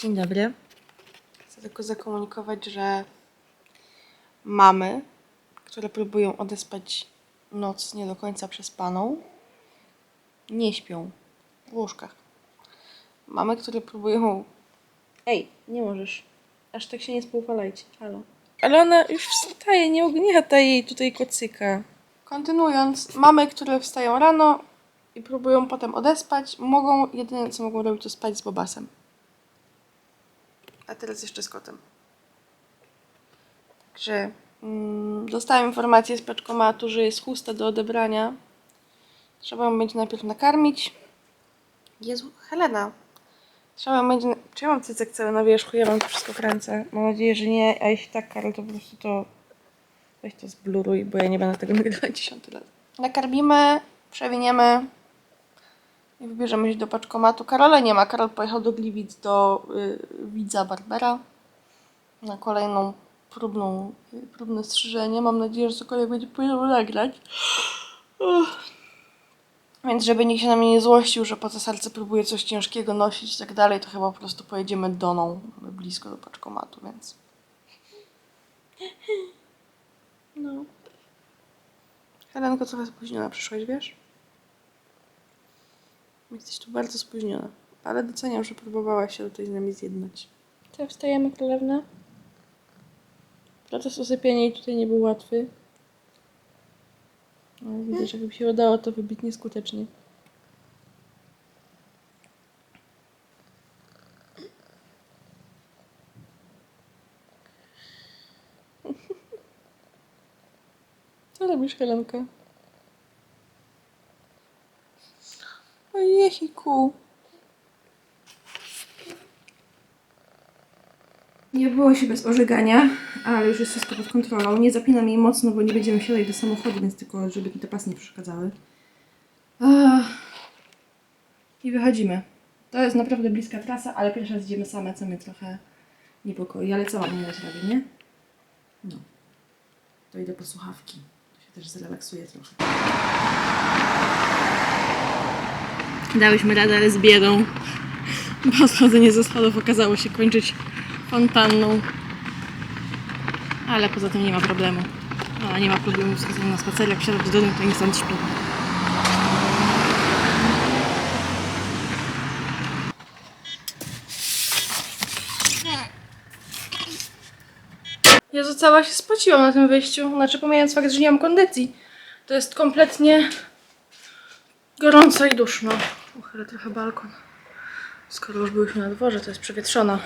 Dzień dobry. Chcę tylko zakomunikować, że mamy, które próbują odespać noc nie do końca przespaną, nie śpią w łóżkach. Mamy, które próbują... Ej, nie możesz. Aż tak się nie spoufalajcie. Halo. Ale ona już wstaje, nie ogniata jej tutaj kocyka. Kontynuując, mamy, które wstają rano i próbują potem odespać, mogą, jedyne co mogą robić to spać z Bobasem. A teraz jeszcze z kotem. Także mm, informację z paczkomatu, że jest chusta do odebrania. Trzeba ją będzie najpierw nakarmić. Jezu, Helena. Trzeba będzie... Czy ja mam cycek cały na wierzchu? Ja mam to wszystko w ręce. Mam nadzieję, że nie. A jeśli tak, Karol, to po prostu to... Weź to zbluruj, bo ja nie będę tego nagrywać dziesiąty raz. Nakarmimy, przewiniemy i wybierzemy się do paczkomatu. Karola nie ma. Karol pojechał do Gliwic do y, widza Barbera na kolejną próbną, y, próbne strzyżenie. Mam nadzieję, że cokolwiek będzie płynęło nagrać. Uff. Więc żeby nikt się na mnie nie złościł, że po cesarce próbuję coś ciężkiego nosić i tak dalej, to chyba po prostu pojedziemy doną blisko do paczkomatu, więc... No. Helenko, trochę spóźniona przyszłaś, wiesz? Jesteś tu bardzo spóźniona, ale doceniam, że próbowałaś się tutaj z nami zjednać. To wstajemy, królewna. Proces usypiania jej tutaj nie był łatwy. Ale widzę, że jakby się udało to wybitnie skutecznie. Co robisz, Helenka? Ojechiku. Nie było się bez ożegania, ale już jest wszystko pod kontrolą. Nie zapinam jej mocno, bo nie będziemy wsiadać do samochodu, więc tylko, żeby mi te pasy nie przeszkadzały. I wychodzimy. To jest naprawdę bliska trasa, ale pierwszy raz idziemy same, co mnie trochę niepokoi. Ale co mam mówić robię, nie? No. To idę po słuchawki. To się też zrelaksuję trochę. Dałyśmy radę, ale z biedą. Bo schodzenie ze schodów okazało się kończyć fontanną. Ale poza tym nie ma problemu. Ona nie ma problemu z na spacer. Jak wsiada do domu, to nie stąd śpi. Jezu, cała się spociłam na tym wyjściu. Znaczy, pomijając fakt, że nie mam kondycji. To jest kompletnie gorąco i duszno. Uchylę trochę balkon. Skoro już byliśmy na dworze, to jest przewietrzona.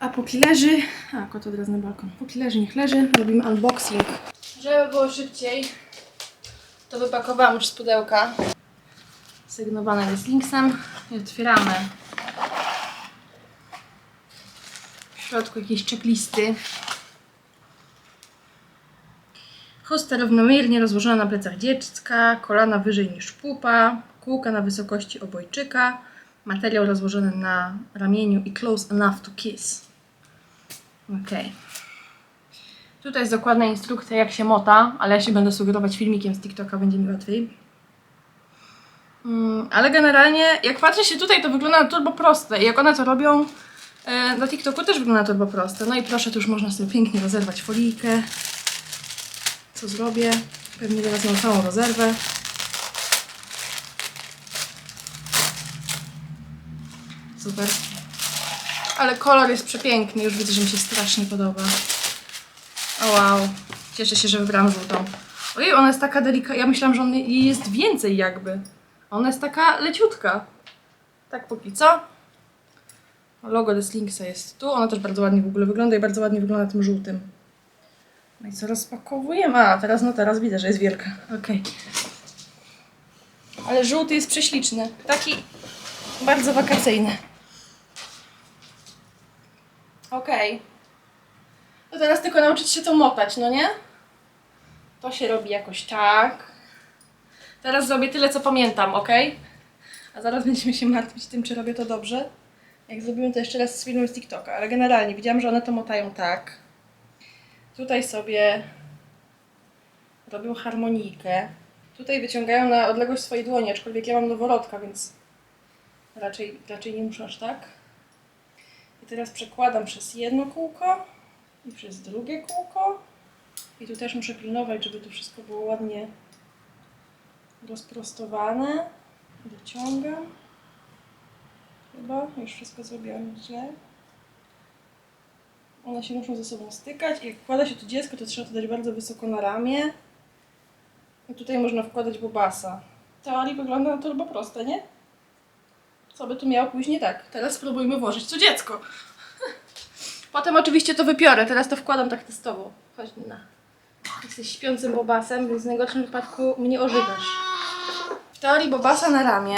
A póki leży... A, kot od razu na balkon. Póki leży, niech leży. Robimy unboxing. Żeby było szybciej, to wypakowałam już z pudełka. Sygnowane jest linksem. I otwieramy. W środku jakieś checklisty. Chusta równomiernie rozłożona na plecach dziecka, kolana wyżej niż pupa, kółka na wysokości obojczyka, materiał rozłożony na ramieniu i close enough to kiss. Ok. Tutaj jest dokładna instrukcja, jak się mota, ale ja się będę sugerować filmikiem z TikToka, będzie mi łatwiej. Mm, ale generalnie, jak patrzy się tutaj, to wygląda na turbo proste. I jak one to robią e, na TikToku, też wygląda turbo proste. No i proszę, tu już można sobie pięknie rozerwać folijkę co zrobię. Pewnie teraz mam całą rezerwę. Super. Ale kolor jest przepiękny, już widzę, że mi się strasznie podoba. O wow. Cieszę się, że wybrałam żółtą. Ojej, ona jest taka delikatna. Ja myślałam, że jej jest więcej jakby. Ona jest taka leciutka. Tak póki co. Logo Deslinksa jest tu. Ona też bardzo ładnie w ogóle wygląda i bardzo ładnie wygląda tym żółtym. No i co rozpakowujemy? A, teraz no teraz widzę, że jest wielka. Okej. Ale żółty jest prześliczny. Taki bardzo wakacyjny. Okej. To teraz tylko nauczyć się to motać, no nie? To się robi jakoś tak. Teraz zrobię tyle, co pamiętam, ok? A zaraz będziemy się martwić tym, czy robię to dobrze. Jak zrobimy to jeszcze raz z filmem z TikToka. Ale generalnie widziałam, że one to motają tak. Tutaj sobie robią harmonijkę. Tutaj wyciągają na odległość swojej dłoni, aczkolwiek ja mam noworodka, więc raczej, raczej nie muszę aż tak. I teraz przekładam przez jedno kółko i przez drugie kółko. I tu też muszę pilnować, żeby to wszystko było ładnie rozprostowane. Dociągam. Chyba już wszystko zrobiłam źle. One się muszą ze sobą stykać i jak wkłada się tu dziecko, to trzeba to dać bardzo wysoko na ramię. I tutaj można wkładać bobasa. W teorii wygląda na to chyba proste, nie? Co by tu miało później tak? Teraz spróbujmy włożyć tu dziecko. Potem oczywiście to wypiorę, teraz to wkładam tak testowo. Chodź na. Jesteś śpiącym bobasem, więc w najgorszym wypadku mnie ożywasz. W teorii bobasa na ramię.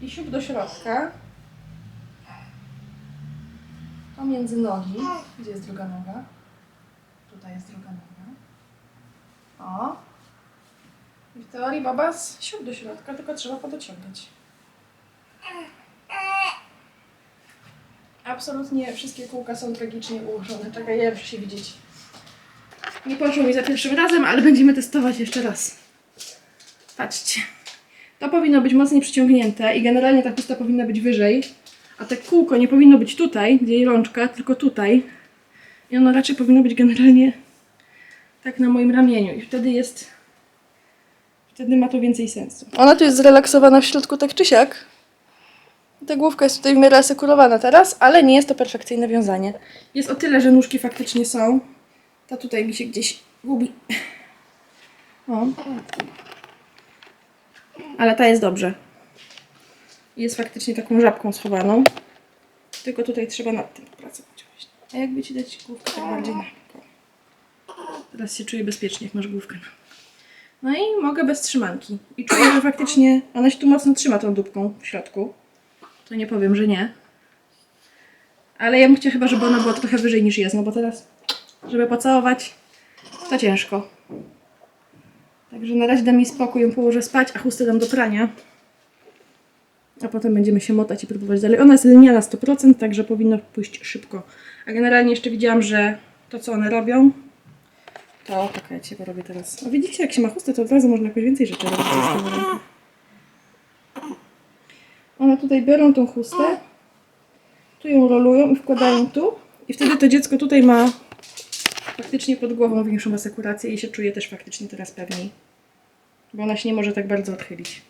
I siup do środka. Pomiędzy nogi. Gdzie jest druga noga? Tutaj jest druga noga. O. I w teorii babas siup do środka, tylko trzeba podociągać. Absolutnie wszystkie kółka są tragicznie ułożone. Czekaj, ja muszę się widzieć. Nie poszło mi za pierwszym razem, ale będziemy testować jeszcze raz. Patrzcie. To powinno być mocniej przyciągnięte i generalnie ta chusta powinna być wyżej, a te kółko nie powinno być tutaj, gdzie jej rączka, tylko tutaj. I ono raczej powinno być generalnie tak na moim ramieniu i wtedy jest wtedy ma to więcej sensu. Ona tu jest zrelaksowana w środku tak czy siak. Ta główka jest tutaj w miarę asekurowana teraz, ale nie jest to perfekcyjne wiązanie. Jest o tyle, że nóżki faktycznie są. Ta tutaj mi się gdzieś gubi. O. Ale ta jest dobrze. Jest faktycznie taką żabką schowaną. Tylko tutaj trzeba nad tym pracować właśnie. A jakby ci dać główkę tak bardziej na. Teraz się czuję bezpiecznie, jak masz główkę No i mogę bez trzymanki. I czuję, że faktycznie ona się tu mocno trzyma tą dupką w środku. To nie powiem, że nie. Ale ja bym chciała chyba, żeby ona była trochę wyżej niż jest, no bo teraz, żeby pocałować, to ciężko. Także na razie dam jej spokój, ją położę spać, a chustę dam do prania. A potem będziemy się motać i próbować dalej. Ona jest liniana 100%, także powinno pójść szybko. A generalnie jeszcze widziałam, że to co one robią, to czekajcie, bo robię teraz. A widzicie, jak się ma chustę, to od razu można jakoś więcej rzeczy robić. One tutaj biorą tą chustę, tu ją rolują i wkładają tu. I wtedy to dziecko tutaj ma faktycznie pod głową większą asekurację i się czuje też faktycznie teraz pewniej. Bo ona się nie może tak bardzo odchylić.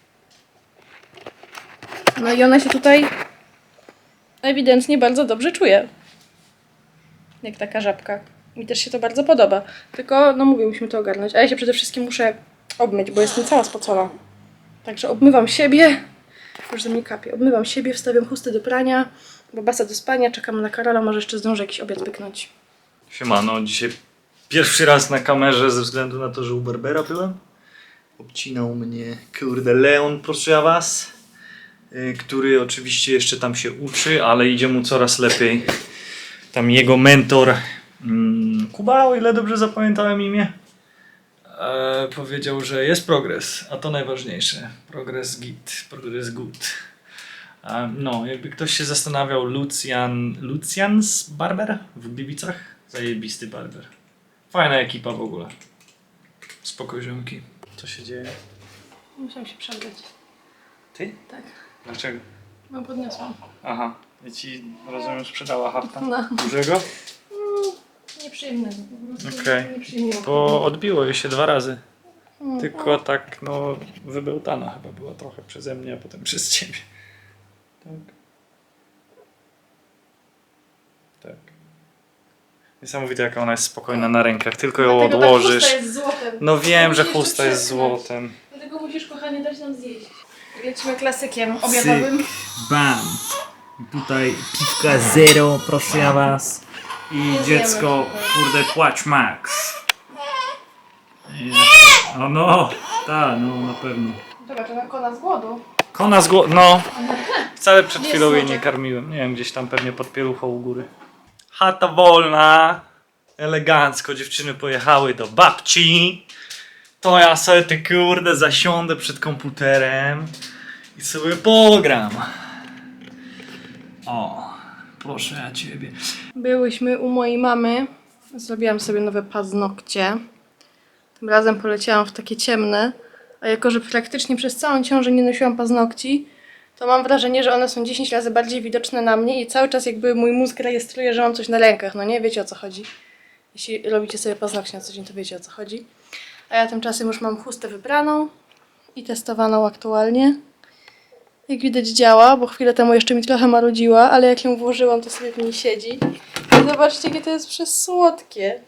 No i ona się tutaj ewidentnie bardzo dobrze czuje. Jak taka żabka. Mi też się to bardzo podoba. Tylko, no mówię, musimy to ogarnąć. A ja się przede wszystkim muszę obmyć, bo jestem cała spocona. Także obmywam siebie. Już ze mnie kapie. Obmywam siebie, wstawiam chustę do prania, babasa do spania, czekam na Karola, może jeszcze zdążę jakiś obiad pyknąć. Siemano, dzisiaj pierwszy raz na kamerze ze względu na to, że u Barbera byłem. Obcinał mnie, kurde, Leon, proszę ja was, który oczywiście jeszcze tam się uczy, ale idzie mu coraz lepiej. Tam jego mentor, mm, Kuba, o ile dobrze zapamiętałem imię, e, powiedział, że jest progres, a to najważniejsze. Progres git, progres good. E, No, jakby ktoś się zastanawiał, Lucian, Lucians Barber w Gliwicach? Zajebisty barber. Fajna ekipa w ogóle. Spoko ziomki. Co się dzieje? Musiałam się przebrać. Ty? Tak, Dlaczego? bo podniosłam. Aha, ja ci rozumiem sprzedała hafta. No. Dużego? Mm, nieprzyjemnego. po prostu Okej. Nieprzyjemnie. Bo odbiło jej się dwa razy. Mm. Tylko tak, no, wybełtana chyba była trochę przeze mnie, a potem przez ciebie. Tak. Tak. Niesamowite, jaka ona jest spokojna na rękach. Tylko ją Dlatego ta odłożysz. chusta jest złotem. No wiem, że chusta jest złotem. Dlatego musisz, kochanie, dać nam zjeść. Lecimy klasykiem obiadowym. Bam! Tutaj piwka zero, proszę ja was. I dziecko, kurde, płacz max. O no, tak, no na pewno. Zobacz, ona kona z głodu. Kona z głowy, no. Wcale przed Jest chwilą jej nie słodziak. karmiłem. Nie wiem, gdzieś tam pewnie pod pieluchą u góry. Chata wolna. Elegancko dziewczyny pojechały do babci. To ja sobie ty kurde zasiądę przed komputerem i sobie pogram. O, proszę ja ciebie. Byłyśmy u mojej mamy. Zrobiłam sobie nowe paznokcie. Tym razem poleciałam w takie ciemne. A jako, że praktycznie przez całą ciążę nie nosiłam paznokci, to mam wrażenie, że one są 10 razy bardziej widoczne na mnie i cały czas jakby mój mózg rejestruje, że mam coś na rękach. No nie, wiecie o co chodzi. Jeśli robicie sobie paznokcie na co dzień, to wiecie o co chodzi. A ja tymczasem już mam chustę wybraną i testowaną aktualnie. Jak widać działa, bo chwilę temu jeszcze mi trochę marudziła, ale jak ją włożyłam, to sobie w niej siedzi. I zobaczcie, jakie to jest przesłodkie.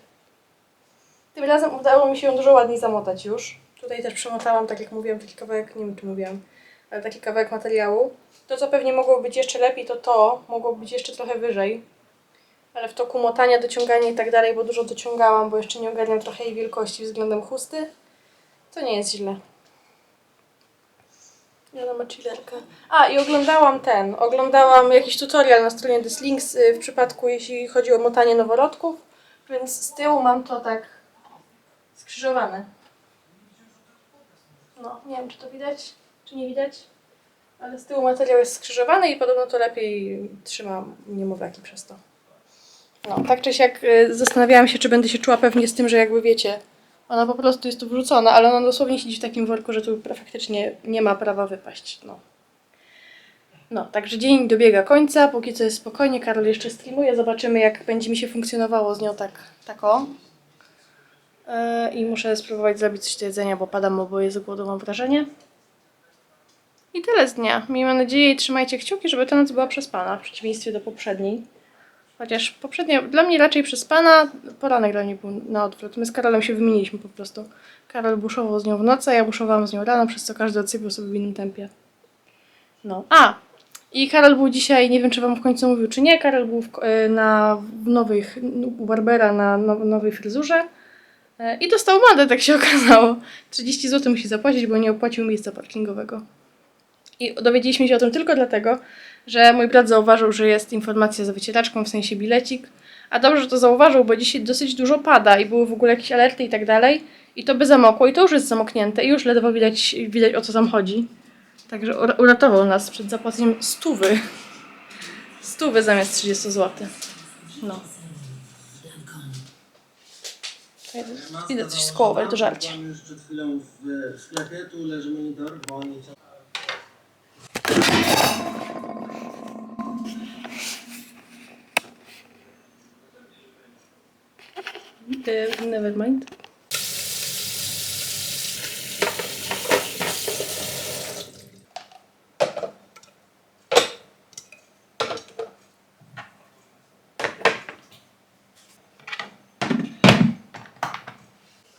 Tym razem udało mi się ją dużo ładniej zamotać już. Tutaj też przemotałam, tak jak mówiłam, taki kawałek, nie wiem czy mówiłam, ale taki kawałek materiału. To, co pewnie mogło być jeszcze lepiej, to to mogło być jeszcze trochę wyżej. Ale w toku motania, dociągania i tak dalej, bo dużo dociągałam, bo jeszcze nie ogarniam trochę jej wielkości względem chusty, to nie jest źle. Ja chillerkę. A, i oglądałam ten, oglądałam jakiś tutorial na stronie Dislinks y, w przypadku, jeśli chodzi o motanie noworodków, więc z tyłu mam to tak skrzyżowane. No, nie wiem, czy to widać, czy nie widać, ale z tyłu materiał jest skrzyżowany i podobno to lepiej trzyma niemowlaki przez to. No, tak czy siak y, zastanawiałam się, czy będę się czuła pewnie z tym, że jakby wiecie, ona po prostu jest tu wrzucona, ale ona dosłownie siedzi w takim worku, że tu faktycznie nie ma prawa wypaść. No. No, także dzień dobiega końca, póki co jest spokojnie, Karol jeszcze streamuje, zobaczymy jak będzie mi się funkcjonowało z nią tak, tak o. Yy, I muszę spróbować zrobić coś do jedzenia, bo padam oboje z głodu, mam wrażenie. I tyle z dnia. Miejmy nadzieję i trzymajcie kciuki, żeby ta noc była przespana, w przeciwieństwie do poprzedniej. Chociaż poprzednio, dla mnie raczej przespana, poranek dla mnie był na odwrót. My z Karolem się wymieniliśmy po prostu. Karol buszował z nią w nocy, a ja buszowałam z nią rano, przez co każdy odsypiał sobie w innym tempie. No. A! I Karol był dzisiaj, nie wiem czy wam w końcu mówił czy nie, Karol był w, e, na w nowych, u Barbera na now, nowej fryzurze e, i dostał mandat, tak się okazało. 30 zł musi zapłacić, bo nie opłacił miejsca parkingowego. I dowiedzieliśmy się o tym tylko dlatego, że mój brat zauważył, że jest informacja za wycieraczką, w sensie bilecik. A dobrze, że to zauważył, bo dzisiaj dosyć dużo pada i były w ogóle jakieś alerty i tak dalej. I to by zamokło i to już jest zamoknięte i już ledwo widać, widać o co tam chodzi. Także ura- uratował nas przed zapłaceniem stówy. Stówy zamiast 30 zł. No. Idę coś skołować do żarcia. Przed chwilą w sklepie, tu leży monitor, bo oni Uh, never mind.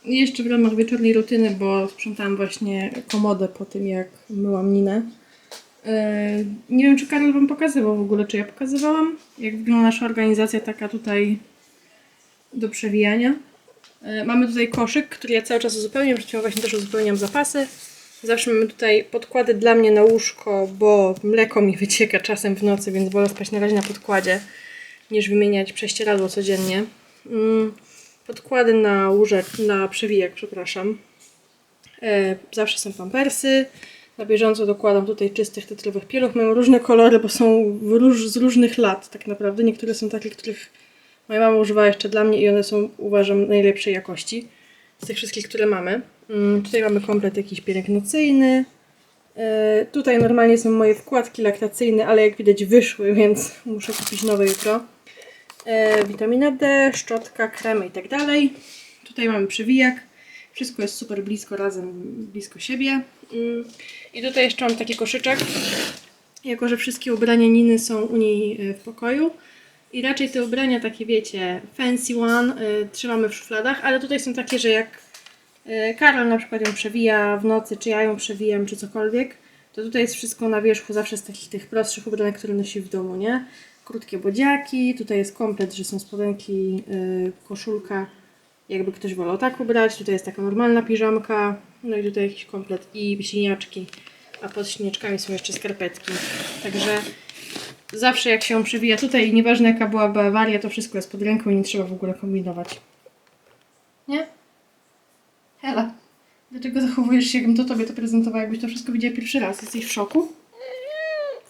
Jeszcze w ramach wieczornej rutyny, bo sprzątałam właśnie komodę po tym, jak myłam Ninę. Yy, Nie wiem, czy Karol Wam pokazywał w ogóle, czy ja pokazywałam, jak wygląda nasza organizacja taka tutaj do przewijania. E, Mamy tutaj koszyk, który ja cały czas uzupełniam, przed właśnie też uzupełniam zapasy. Zawsze mamy tutaj podkłady dla mnie na łóżko, bo mleko mi wycieka czasem w nocy, więc wolę spać na razie na podkładzie, niż wymieniać prześcieradło codziennie. Mm, Podkłady na łóżek, na przewijak, przepraszam. E, Zawsze są pampersy. Na bieżąco dokładam tutaj czystych tetrowych pieluch. Mają różne kolory, bo są róż, z różnych lat tak naprawdę. Niektóre są takie, których Moja mama używała jeszcze dla mnie i one są, uważam, najlepszej jakości z tych wszystkich, które mamy. Mm, tutaj mamy komplet jakiś pielęgnacyjny. E, tutaj normalnie są moje wkładki laktacyjne, ale jak widać wyszły, więc muszę kupić nowe jutro. E, witamina D, szczotka, kremy i tak dalej. Tutaj mamy przewijak. Wszystko jest super blisko, razem blisko siebie. Mm, I tutaj jeszcze mam taki koszyczek. Jako, że wszystkie ubrania Niny są u niej e, w pokoju, i raczej te ubrania takie, wiecie, fancy one y, trzymamy w szufladach, ale tutaj są takie, że jak y, Karol na przykład ją przewija w nocy, czy ja ją przewijam, czy cokolwiek, to tutaj jest wszystko na wierzchu zawsze z takich tych prostszych ubranek, które nosi w domu, nie? Krótkie bodziaki, tutaj jest komplet, że są spodenki, y, koszulka, jakby ktoś wolał tak ubrać, tutaj jest taka normalna piżamka, no i tutaj jakiś komplet i śliniaczki, a pod śliniaczkami są jeszcze skarpetki, także zawsze jak się przewija tutaj, nieważne jaka byłaby awaria, to wszystko jest pod ręką i nie trzeba w ogóle kombinować. Nie? Hela, dlaczego zachowujesz się, jakbym to tobie to prezentowała, jakbyś to wszystko widziała pierwszy raz? Jesteś w szoku?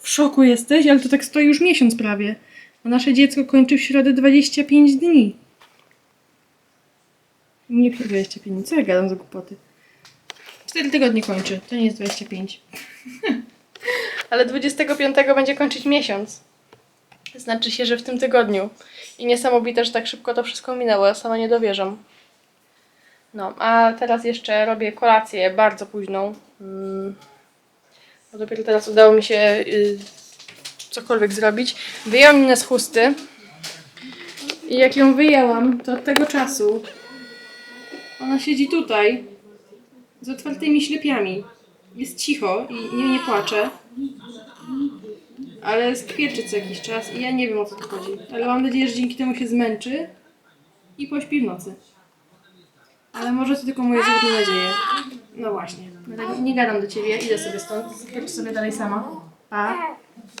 W szoku jesteś, ale to tak stoi już miesiąc prawie. A nasze dziecko kończy w środę 25 dni. Nie 25 dni, co ja gadam za głupoty? 4 tygodnie kończy, to nie jest 25. ale 25 będzie kończyć miesiąc. Znaczy się, że w tym tygodniu. I niesamowite, że tak szybko to wszystko minęło, ja sama nie dowierzam. No, a teraz jeszcze robię kolację bardzo późną. Mm. Bo dopiero teraz udało mi się y, cokolwiek zrobić. Wyjęłam minę z chusty. I jak ją wyjęłam, to od tego czasu ona siedzi tutaj z otwartymi ślepiami. Jest cicho i nie, nie płacze. Ale skwierczy co jakiś czas i ja nie wiem o co tu chodzi. Ale mam nadzieję, że dzięki temu się zmęczy i pośpi w nocy. Ale może to tylko moje złudne nadzieje. No właśnie. Nie gadam do ciebie, idę sobie stąd. Skwiercz sobie dalej sama. Pa.